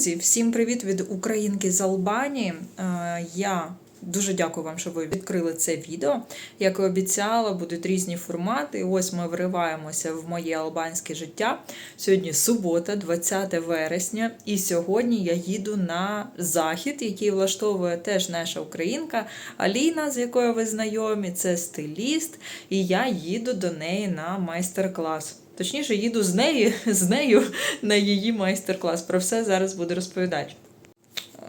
Друзі, всім привіт від Українки з Албанії. Е, Я дуже дякую вам, що ви відкрили це відео. Як і обіцяла, будуть різні формати. Ось ми вриваємося в моє албанське життя. Сьогодні субота, 20 вересня, і сьогодні я їду на захід, який влаштовує теж наша українка Аліна, з якою ви знайомі. Це стиліст, і я їду до неї на майстер-клас. Точніше, їду з нею, з нею на її майстер-клас. Про все зараз буду розповідати.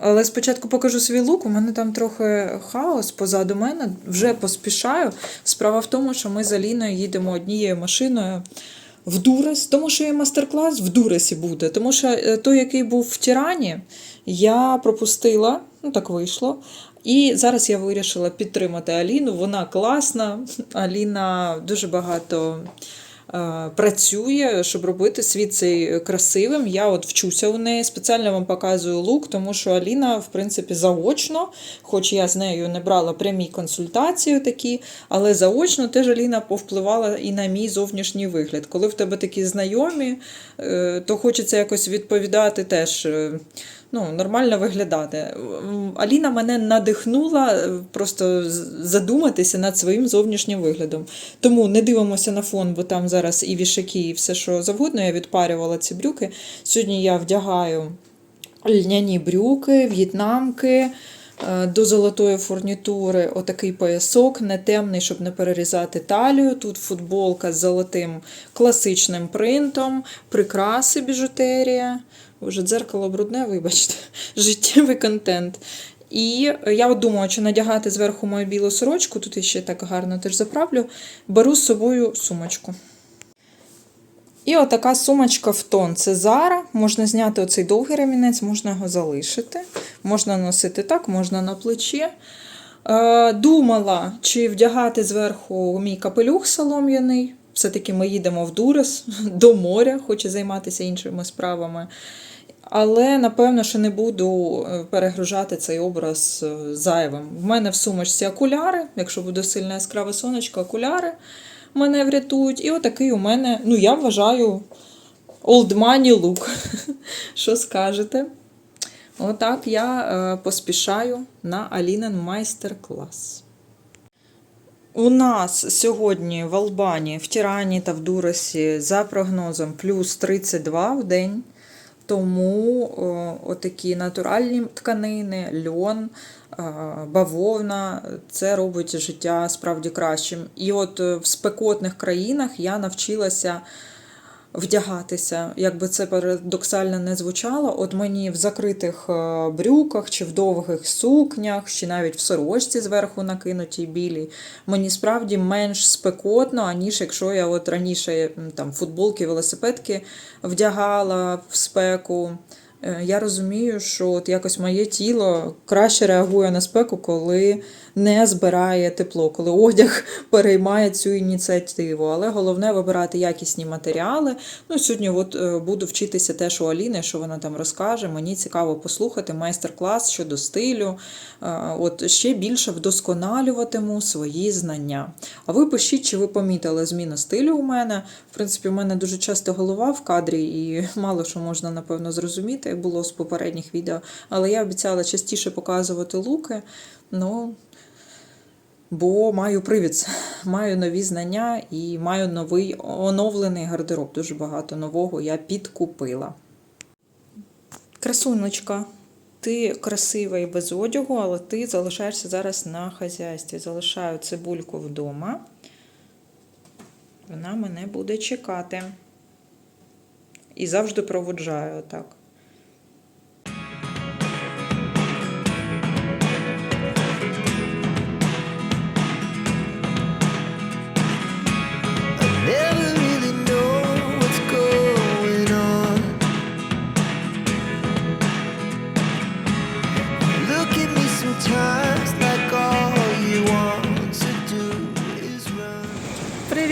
Але спочатку покажу свій лук. У мене там трохи хаос позаду мене. Вже поспішаю. Справа в тому, що ми з Аліною їдемо однією машиною в Дурес, тому що є мастер-клас в Дуресі буде. Тому що е, той, який був в Тірані, я пропустила, ну так вийшло. І зараз я вирішила підтримати Аліну. Вона класна. Аліна дуже багато працює, щоб робити світ цей красивим. Я от вчуся у неї, спеціально вам показую лук, тому що Аліна, в принципі, заочно, хоч я з нею не брала прямі консультації такі, але заочно теж Аліна повпливала і на мій зовнішній вигляд. Коли в тебе такі знайомі, е, то хочеться якось відповідати теж. Ну, нормально виглядати. Аліна мене надихнула е, просто задуматися над своїм зовнішнім виглядом. Тому не дивимося на фон, бо там зараз і вішаки, і все, що завгодно. Я відпарювала ці брюки. Сьогодні я вдягаю льняні брюки, в'єтнамки. е, До золотої фурнітури отакий поясок, не темний, щоб не перерізати талію. Тут футболка з золотим класичним принтом, прикраси біжутерія. Вже дзеркало брудне, вибачте, життєвий контент. І я от думаю, чи надягати зверху мою білу сорочку, тут я ще так гарно теж заправлю. Беру з собою сумочку. І отака сумочка в тон. Це Зара. Можна зняти оцей довгий ремінець, можна його залишити. Можна носити так, можна на плечі. Е, думала, чи вдягати зверху мій капелюх солом'яний. Все-таки ми їдемо в Дурес до моря, хочу займатися іншими справами. Але напевно, що не буду е, перегружати цей образ е, зайвим. В мене в сумочці окуляри, якщо буде сильне яскраве сонечко, окуляри мене врятують. І отакий у мене, ну я вважаю, old money look. Що скажете? Отак я е, поспішаю на Алінин майстер-клас. У нас сьогодні в Албанії, в Тірані та в Дурасі за прогнозом плюс 32 в день. Тому отакі натуральні тканини, льон, е, бавовна це робить життя справді кращим. І от е, в спекотних країнах я навчилася вдягатися, як би це парадоксально не звучало. От мені в закритих е, брюках чи в довгих сукнях, чи навіть в сорочці зверху накинутій білій, мені справді менш спекотно, аніж якщо я от раніше там футболки, велосипедки вдягала в спеку. Е, Я розумію, що от якось моє тіло краще реагує на спеку, коли не збирає тепло, коли одяг переймає цю ініціативу. Але головне вибирати якісні матеріали. Ну, сьогодні от е, буду вчитися теж у Аліни, що вона там розкаже. Мені цікаво послухати майстер-клас щодо стилю. Е, От ще більше вдосконалюватиму свої знання. А ви пишіть, чи ви помітили зміну стилю у мене. В принципі, у мене дуже часто голова в кадрі, і мало що можна, напевно, зрозуміти, було з попередніх відео. Але я обіцяла частіше показувати луки. Ну, бо маю привід, маю нові знання і маю новий оновлений гардероб. Дуже багато нового я підкупила. Красуночка, ти красива і без одягу, але ти залишаєшся зараз на хазяйстві. Залишаю цибульку вдома. Вона мене буде чекати. І завжди проводжаю отак.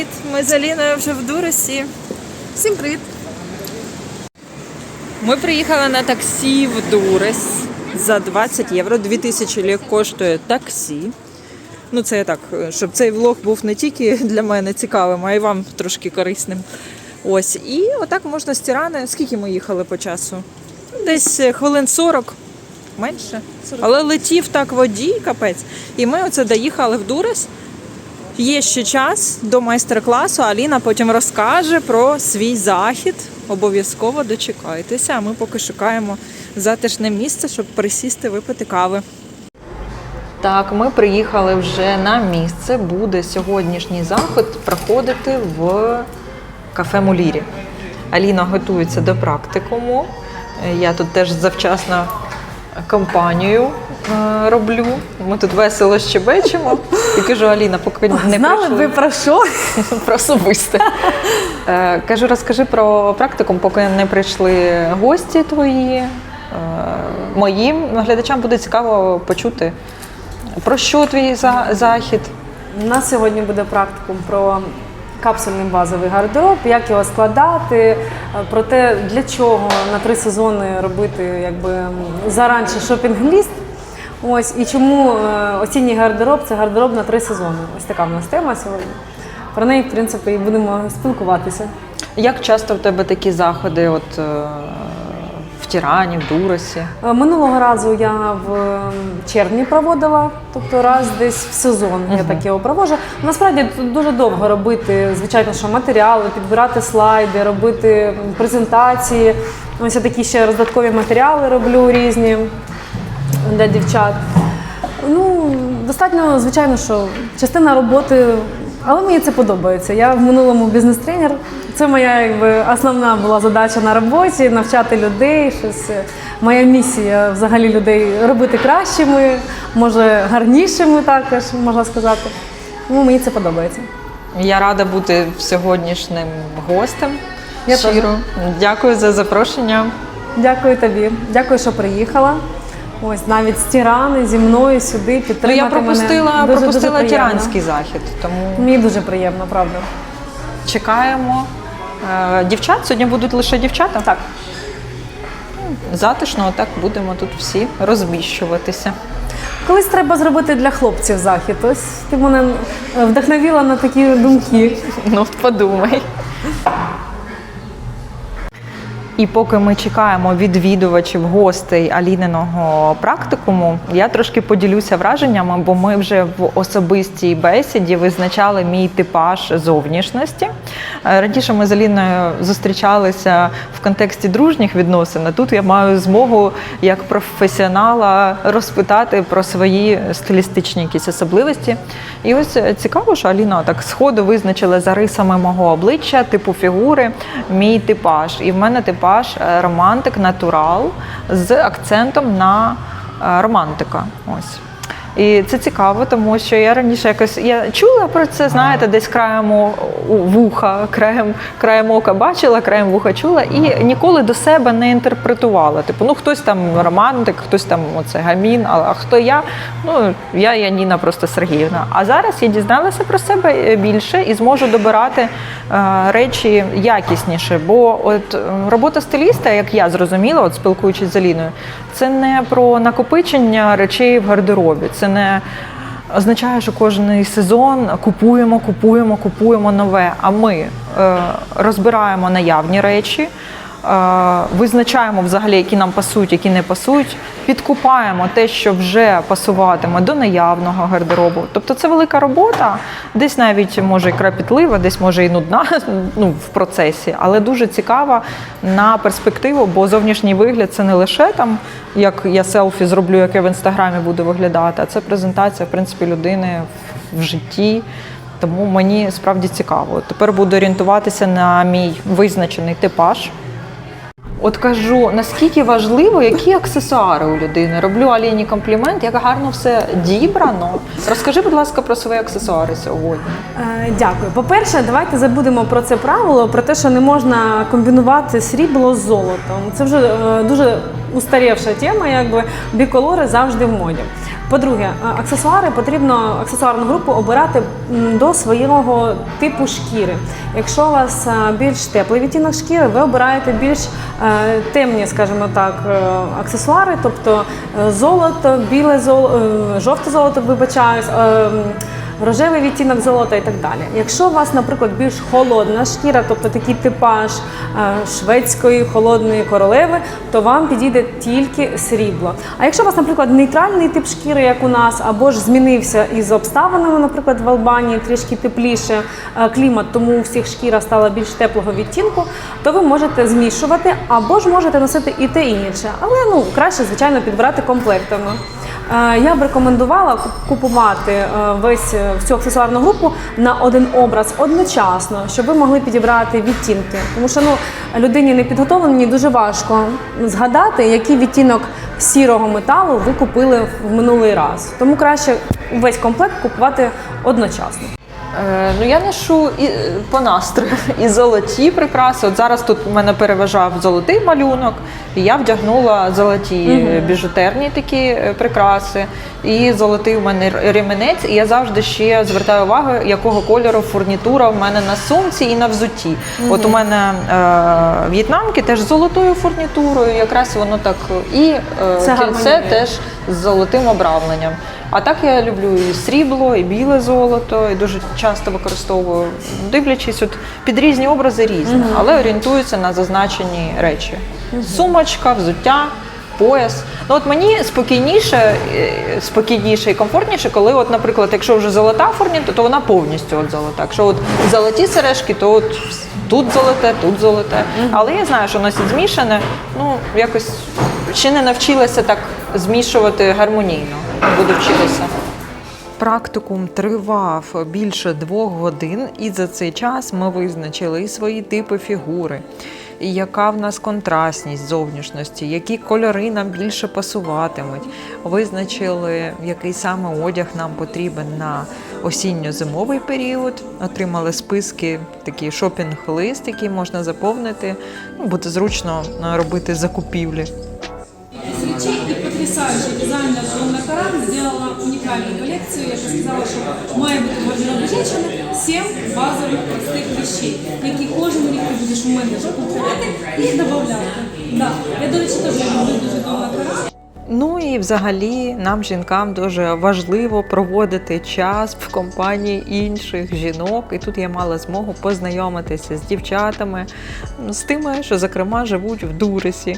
Привіт! Ми з Аліною вже в Дуресі. Всім привіт! Ми приїхали на таксі в Дурес за 20 євро. 2000 лік коштує таксі. Ну, це я так, щоб цей влог був не тільки для мене цікавим, а й вам трошки корисним. Ось. І отак можна з Тірани. Скільки ми їхали по часу? Десь хвилин 40, менше. Але летів так водій, капець. І ми оце доїхали в Дурес. Є ще час до майстер-класу. Аліна потім розкаже про свій захід. Обов'язково дочекайтеся. А ми поки шукаємо затишне місце, щоб присісти випити кави. Так, ми приїхали вже на місце. Буде сьогоднішній заход проходити в кафе Мулірі. Аліна готується до практикуму. Я тут теж завчасно компанію роблю. Ми тут весело щебечемо. І кажу, Аліна, поки не Знали прийшли ви про що? про особисте. Е, Кажу, розкажи про практикум, поки не прийшли гості твої. Е, Моїм глядачам буде цікаво почути, про що твій захід. У нас сьогодні буде практикум про капсульний базовий гардероб, як його складати, е, про те, для чого на три сезони робити якби заранше шопінг-ліст. Ось і чому е, осінній гардероб це гардероб на три сезони. Ось така в нас тема сьогодні. Про неї, в принципі, і будемо спілкуватися. Як часто в тебе такі заходи от, е, в Тірані, в Дуросі? Е, Минулого разу я в червні проводила, тобто раз десь в сезон я таке його проводжу. Насправді тут дуже довго робити, звичайно, що матеріали, підбирати слайди, робити презентації. Ось я такі ще роздаткові матеріали роблю різні для дівчат. Ну, достатньо, звичайно, що частина роботи, але мені це подобається. Я в минулому бізнес-тренер. Це моя якби, основна була задача на роботі навчати людей. Щось. Моя місія взагалі людей робити кращими, може гарнішими також, можна сказати. Тому мені це подобається. Я рада бути сьогоднішнім гостем. Я Щиро. Дякую за запрошення. Дякую тобі. Дякую, що приїхала. Ось навіть з Тірани зі мною сюди Ну, я пропустила, мене. Дуже, пропустила дуже тіранський захід, тому Мені дуже приємно, правда. чекаємо. Е, Дівчат сьогодні будуть лише дівчата. Так. Затишно, отак будемо тут всі розміщуватися. Колись треба зробити для хлопців захід. Ось ти мене е, вдохновила на такі думки. Ну, подумай. І поки ми чекаємо відвідувачів, гостей Аліниного практикуму, я трошки поділюся враженнями, бо ми вже в особистій бесіді визначали мій типаж зовнішності. Е, Раніше ми з Аліною зустрічалися в контексті дружніх відносин. а Тут я маю змогу як професіонала розпитати про свої стилістичні якісь особливості. І ось е, цікаво, що Аліна так сходу визначила за рисами мого обличчя, типу фігури, мій типаж. І в мене типаж е, романтик, натурал з акцентом на романтика. Ось. І це цікаво, тому що я раніше якось я чула про це, знаєте, десь краєм вуха, краєм, краєм ока бачила, краєм вуха чула, і ніколи до себе не інтерпретувала. Типу, ну хтось там романтик, хтось там оце гамін, а, а хто я? Ну я Яніна просто Сергіївна. А зараз я дізналася про себе е, більше і зможу добирати е, речі якісніше. Бо от е, робота стиліста, як я зрозуміла, от спілкуючись з Аліною, це не про накопичення речей в гардеробі. Це не означає, що кожен сезон купуємо, купуємо, купуємо нове. А ми е, розбираємо наявні речі. Е, Визначаємо взагалі, які нам пасують, які не пасують, підкупаємо те, що вже пасуватиме до наявного гардеробу. Тобто це велика робота, десь навіть може і крапітлива, десь може і нудна ну, в процесі, але дуже цікава на перспективу, бо зовнішній вигляд це не лише там, як я селфі зроблю, яке в інстаграмі буде виглядати, а це презентація в принципі людини в- в житті. Тому мені справді цікаво. Тепер буду орієнтуватися на мій визначений типаж. От кажу, наскільки важливо, які аксесуари у людини. Роблю Аліні комплімент, як гарно все дібрано. Розкажи, будь ласка, про свої аксесуари сьогодні. Е, Дякую. По-перше, давайте забудемо про це правило, про те, що не можна комбінувати срібло з золотом. Це вже е, дуже устарівша тема, якби біколори завжди в моді. По-друге, е, аксесуари потрібно аксесуарну групу обирати до свого типу шкіри. Якщо у вас е, більш теплий відтінок шкіри, ви обираєте більш е, темні, скажімо так, аксесуари, тобто золото, біле золото, жовте золото, вибачаюсь. Рожевий відтінок золота і так далі. Якщо у вас, наприклад, більш холодна шкіра, тобто такий типаж е, шведської холодної королеви, то вам підійде тільки срібло. А якщо у вас, наприклад, нейтральний тип шкіри, як у нас, або ж змінився із обставинами, наприклад, в Албанії трішки тепліше е, клімат, тому у всіх шкіра стала більш теплого відтінку, то ви можете змішувати або ж можете носити і те і інше. Але ну краще, звичайно, підбирати комплектами. Е, Я б рекомендувала куп- купувати е, весь е, всю аксесуарну групу на один образ одночасно, щоб ви могли підібрати відтінки. Тому що ну людині непідготовленій дуже важко згадати, який відтінок сірого металу ви купили в минулий раз. Тому краще весь комплект купувати одночасно. Е, ну я ношу і е, по настрою і золоті прикраси. От зараз тут у мене переважав золотий малюнок, і я вдягнула золоті е, біжутерні такі прикраси. І золотий у мене ремінець. І я завжди ще звертаю увагу, якого кольору фурнітура в мене на сумці і на взутті. От у мене е, в'єтнамки теж з золотою фурнітурою, якраз воно так і е, Це кільце теж з золотим обравленням. А так я люблю і срібло, і біле золото, і дуже часто використовую, дивлячись, от під різні образи різні, але орієнтуюся на зазначені речі. Сумочка, взуття, пояс. Ну от мені спокійніше, е, спокійніше і комфортніше, коли, от, наприклад, якщо вже золота фурнітура, то вона повністю от золота. Якщо от золоті сережки, то от тут золоте, тут золоте. Але я знаю, що носять змішане. Ну якось ще не навчилася так змішувати гармонійно. Буду вчитися. Практикум тривав більше двох годин, і за цей час ми визначили і свої типи фігури, і яка в нас контрастність зовнішності, які кольори нам більше пасуватимуть. Визначили, який саме одяг нам потрібен на осінньо-зимовий період. Отримали списки, такий шопінг-лист, який можна заповнити. Ну, буде зручно е, робити закупівлі. свечей и потрясающий дизайнер Донна Каран сделала уникальную коллекцию. Я бы сказала, что має бути в гардеробі 7 базових простих вещей, які кожен рік ти будеш у мене купувати і додавати. Да. Я, до речі, теж люблю дуже Донна Каран. Ну і взагалі нам, жінкам, дуже важливо проводити час в компанії інших жінок. І тут я мала змогу познайомитися з дівчатами, з тими, що зокрема живуть в Дуресі.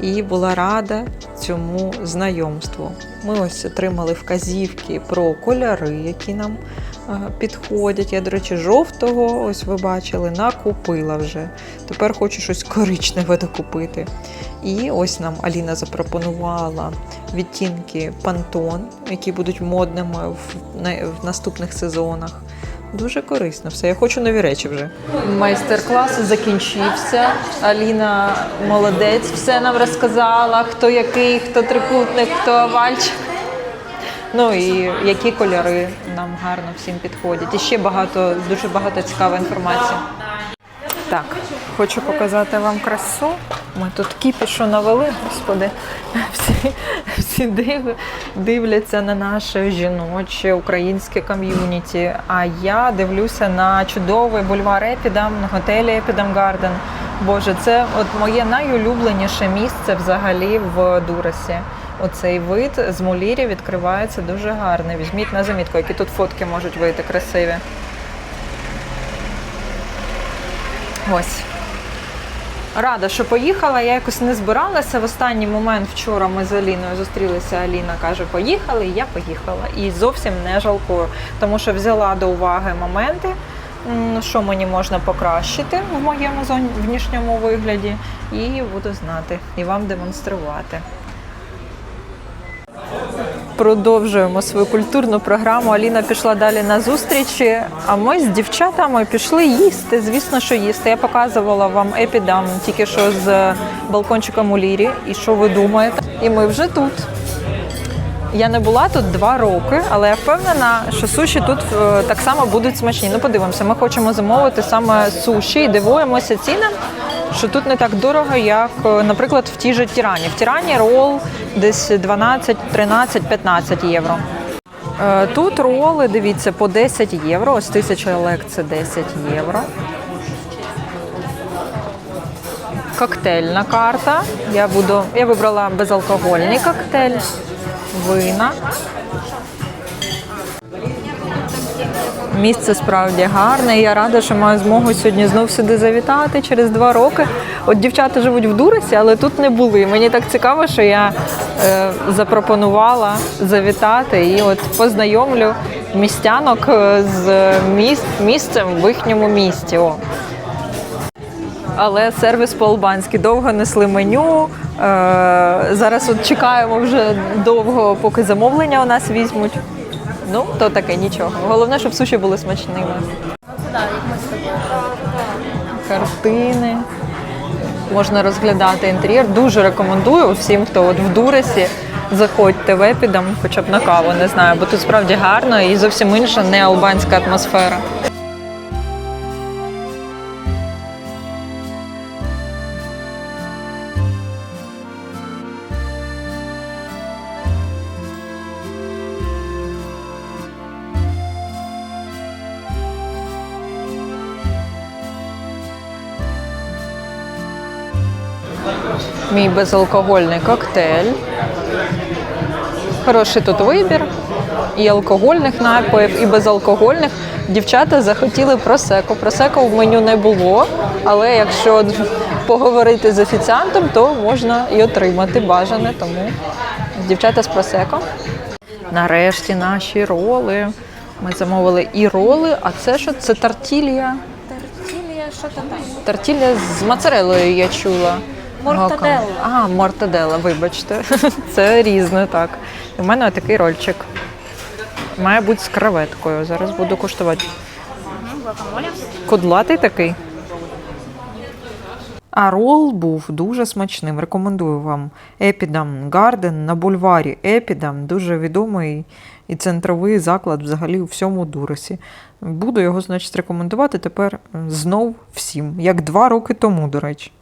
І була рада цьому знайомству. Ми ось отримали вказівки про кольори, які нам е, підходять. Я, до речі, жовтого, ось ви бачили, накупила вже. Тепер хочу щось коричневе докупити. І ось нам Аліна запропонувала відтінки Pantone, які будуть модними в наступних сезонах. Дуже корисно все. Я хочу нові речі вже. Майстер-клас закінчився. Аліна молодець, все нам розказала, хто який, хто трикутник, хто овальчик. Ну і які кольори нам гарно всім підходять. І ще багато, дуже багато цікавої інформації. Так, хочу показати вам красу. Ми тут кіпішу навели, господи. Всі, всі див, дивляться на наше жіноче українське ком'юніті. А я дивлюся на чудовий бульвар Епідам, готелі Епідам Гарден. Боже, це от моє найулюбленіше місце взагалі в Дуресі. Оцей вид з Мулірі відкривається дуже гарний. Візьміть на замітку, які тут фотки можуть вийти красиві. Ось. Рада, що поїхала. Я якось не збиралася. В останній момент вчора ми з Аліною зустрілися. Аліна каже, поїхали, і я поїхала. І зовсім не жалкую, тому що взяла до уваги моменти, що мені можна покращити в моєму зовнішньому вигляді, і буду знати і вам демонструвати. Продовжуємо свою культурну програму. Аліна пішла далі на зустрічі. А ми з дівчатами пішли їсти. Звісно, що їсти. Я показувала вам епідам тільки що з балкончиком у лірі. І що ви думаєте? І ми вже тут. Я не була тут два роки, але я впевнена, що суші тут е, так само будуть смачні. Ну, подивимося, ми хочемо замовити саме суші і дивуємося цінам, що тут не так дорого, як, е, наприклад, в тій же Тірані. В Тірані рол десь 12, 13, 15 євро. Е, Тут роли, дивіться, по 10 євро. Ось тисяча лек це 10 євро. Коктейльна карта. Я буду, я вибрала безалкогольний коктейль, вина. Місце справді гарне. і Я рада, що маю змогу сьогодні знов сюди завітати через два роки. От дівчата живуть в Дуресі, але тут не були. Мені так цікаво, що я е, запропонувала завітати і от познайомлю містянок е, з міс- місцем в їхньому місті. О. Але сервіс по-албанськи довго несли меню. Е, зараз от чекаємо вже довго, поки замовлення у нас візьмуть. Ну, то таке нічого. Головне, щоб суші були смачними. Картини. Можна розглядати інтер'єр. Дуже рекомендую всім, хто от в Дуресі. Заходьте в епідам, хоча б на каву, не знаю, бо тут справді гарно і зовсім інша не албанська атмосфера. Мій безалкогольний коктейль. Хороший тут вибір. І алкогольних напоїв, і безалкогольних. Дівчата захотіли просеко. Просеко в меню не було, але якщо поговорити з офіціантом, то можна і отримати бажане. Тому дівчата з просеко. Нарешті наші роли. Ми замовили і роли, а це що? Це тартілія. Тортилья, що там? Тартілля з моцарелою я чула. Мортаделла. А, мортаделла, вибачте. Це різне, так. У мене такий рольчик. Має бути з креветкою. Зараз буду куштувати. Кудлатий такий. А рол був дуже смачним. Рекомендую вам. Епідам Гарден на бульварі Епідам. Дуже відомий і центровий заклад взагалі у всьому Дуресі. Буду його, значить, рекомендувати тепер знов всім, як два роки тому, до речі.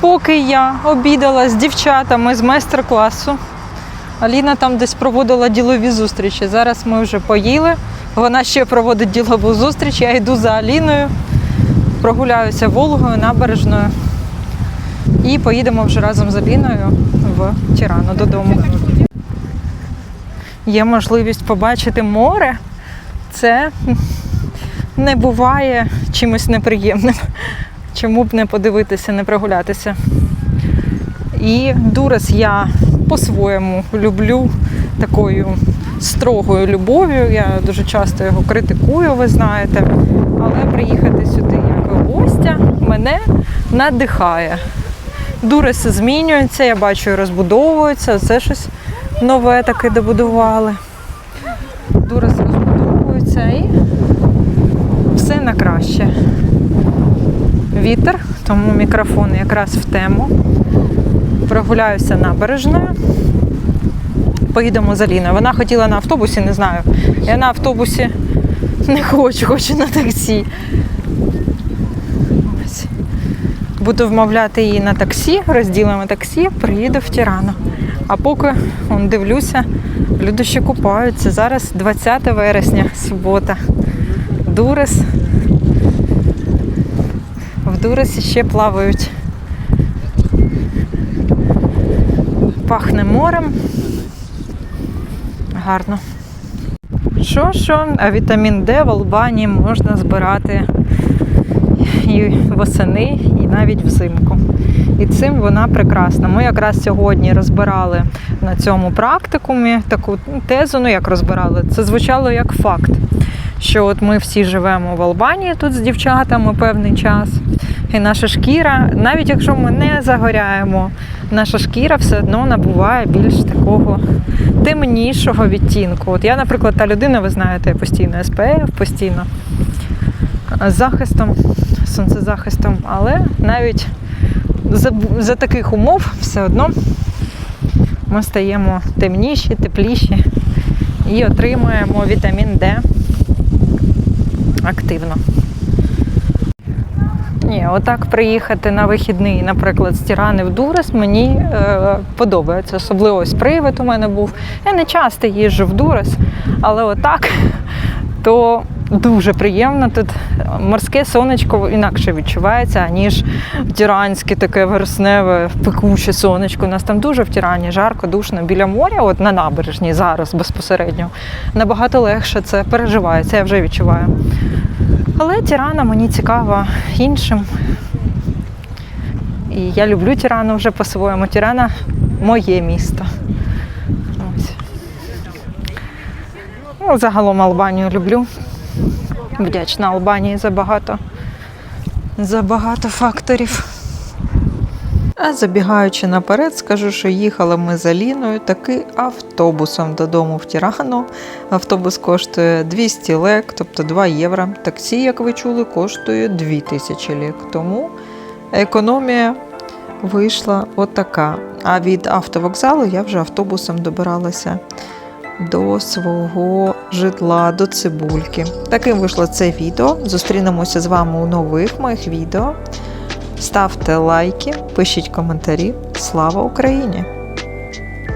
Поки я обідала з дівчатами з майстер-класу, Аліна там десь проводила ділові зустрічі. Зараз ми вже поїли. Вона ще проводить ділову зустріч. Я йду за Аліною, прогуляюся Волгою, набережною. І поїдемо вже разом з Аліною в Тірану додому. Є можливість побачити море. Це не буває чимось неприємним. Чому б не подивитися, не прогулятися. І Дурес я по-своєму люблю такою строгою любов'ю. Я дуже часто його критикую, ви знаєте. Але приїхати сюди як гостя мене надихає. Дурес змінюється, я бачу, розбудовується. Це щось нове таке добудували. Дурес розбудовується і все на краще вітер, тому мікрофон якраз в тему. Прогуляюся набережною. Поїдемо з Аліною. Вона хотіла на автобусі, не знаю. Я на автобусі не хочу, хочу на таксі. Буду вмовляти її на таксі, розділимо таксі, приїду в Тірану. А поки он, дивлюся, люди ще купаються. Зараз 20 вересня, субота. Дурес в ще плавають. Пахне морем. Гарно. Що, що, а вітамін Д в Албанії можна збирати і восени, і навіть взимку. І цим вона прекрасна. Ми якраз сьогодні розбирали на цьому практикумі таку тезу, ну як розбирали, це звучало як факт. Що от ми всі живемо в Албанії тут з дівчатами певний час, і наша шкіра, навіть якщо ми не загоряємо, наша шкіра все одно набуває більш такого темнішого відтінку. От я, наприклад, та людина, ви знаєте, постійно СПФ, постійно з захистом, сонцезахистом, але навіть за, за таких умов все одно ми стаємо темніші, тепліші і отримуємо вітамін Д активно. Ні, отак приїхати на вихідний, наприклад, з Тірани в Дурес мені е, подобається. Особливо ось привид у мене був. Я не часто їжджу в Дурес, але отак, то дуже приємно. Тут морське сонечко інакше відчувається, ніж тіранське, таке вересневе, пекуче сонечко. У нас там дуже в Тірані жарко, душно біля моря, от на набережній зараз безпосередньо. Набагато легше це переживається, я вже відчуваю. Але Тірана мені цікава іншим. І я люблю Тірану вже по-своєму. Тірана моє місто. Ось. Ну, загалом Албанію люблю. Вдячна Албанії за багато, за багато факторів. А забігаючи наперед, скажу, що їхали ми за Ліною таки автобусом додому в Тірану. Автобус коштує 200 лек, тобто 2 євро. Таксі, як ви чули, коштує 2000 лек. Тому економія вийшла отака. А від автовокзалу я вже автобусом добиралася до свого житла, до цибульки. Таким вийшло це відео. Зустрінемося з вами у нових моїх відео. Ставте лайки, пишіть коментарі. Слава Україні!